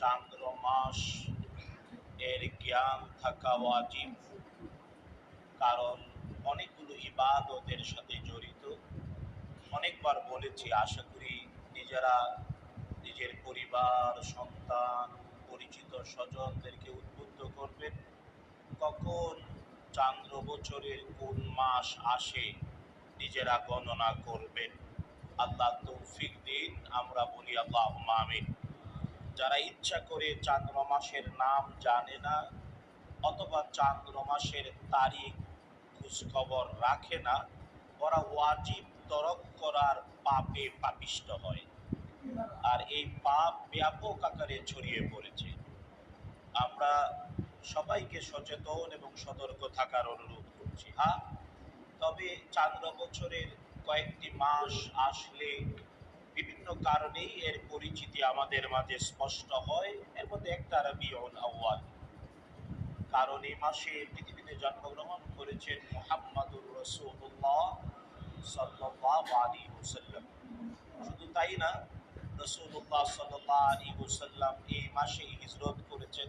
চান্দ্র মাস এর জ্ঞান থাকা ওয়াজিব, কারণ অনেকগুলো ইবাদতের সাথে জড়িত। অনেকবার বলেছি, আশা করি নিজেরা নিজের পরিবার, সন্তান, পরিচিত স্বজনদেরকে উদ্বুদ্ধ করবেন। কখন চান্দ্র বছরের কোন মাস আসে নিজেরা গণনা করবেন। আল্লাহ তৌফিক দিন, আমরা বলি আল্লাহ আমিন। যারা ইচ্ছা করে চান্দ্র মাসের নাম জানে না, অথবা চান্দ্র মাসের তারিখ খোঁজখবর রাখে না, ওরা ওয়াজিব তরক করার পাপে পাপিষ্ট হয়। আর এই পাপ ব্যাপক আকারে ছড়িয়ে পড়েছে। আমরা সবাইকে সচেতন এবং সতর্ক থাকার অনুরোধ করছি। হ্যাঁ তবে চান্দ্র বছরের কয়েকটি মাস আসলে বিভিন্ন কারণেই এর পরিচিতি আমাদের মাঝে স্পষ্ট হয়। এর মধ্যে একটা রবিউল আউয়াল। কারণ এই মাসে পৃথিবীতে জন্মগ্রহণ করেছেন মোহাম্মদুর রসুল্লাহ সাল্লাহ আলী হুসাল্লাম শুধু তাই না রসুল্লাহ সাল্লাহ আলী হুসাল্লাম এই মাসে হিজরত করেছেন।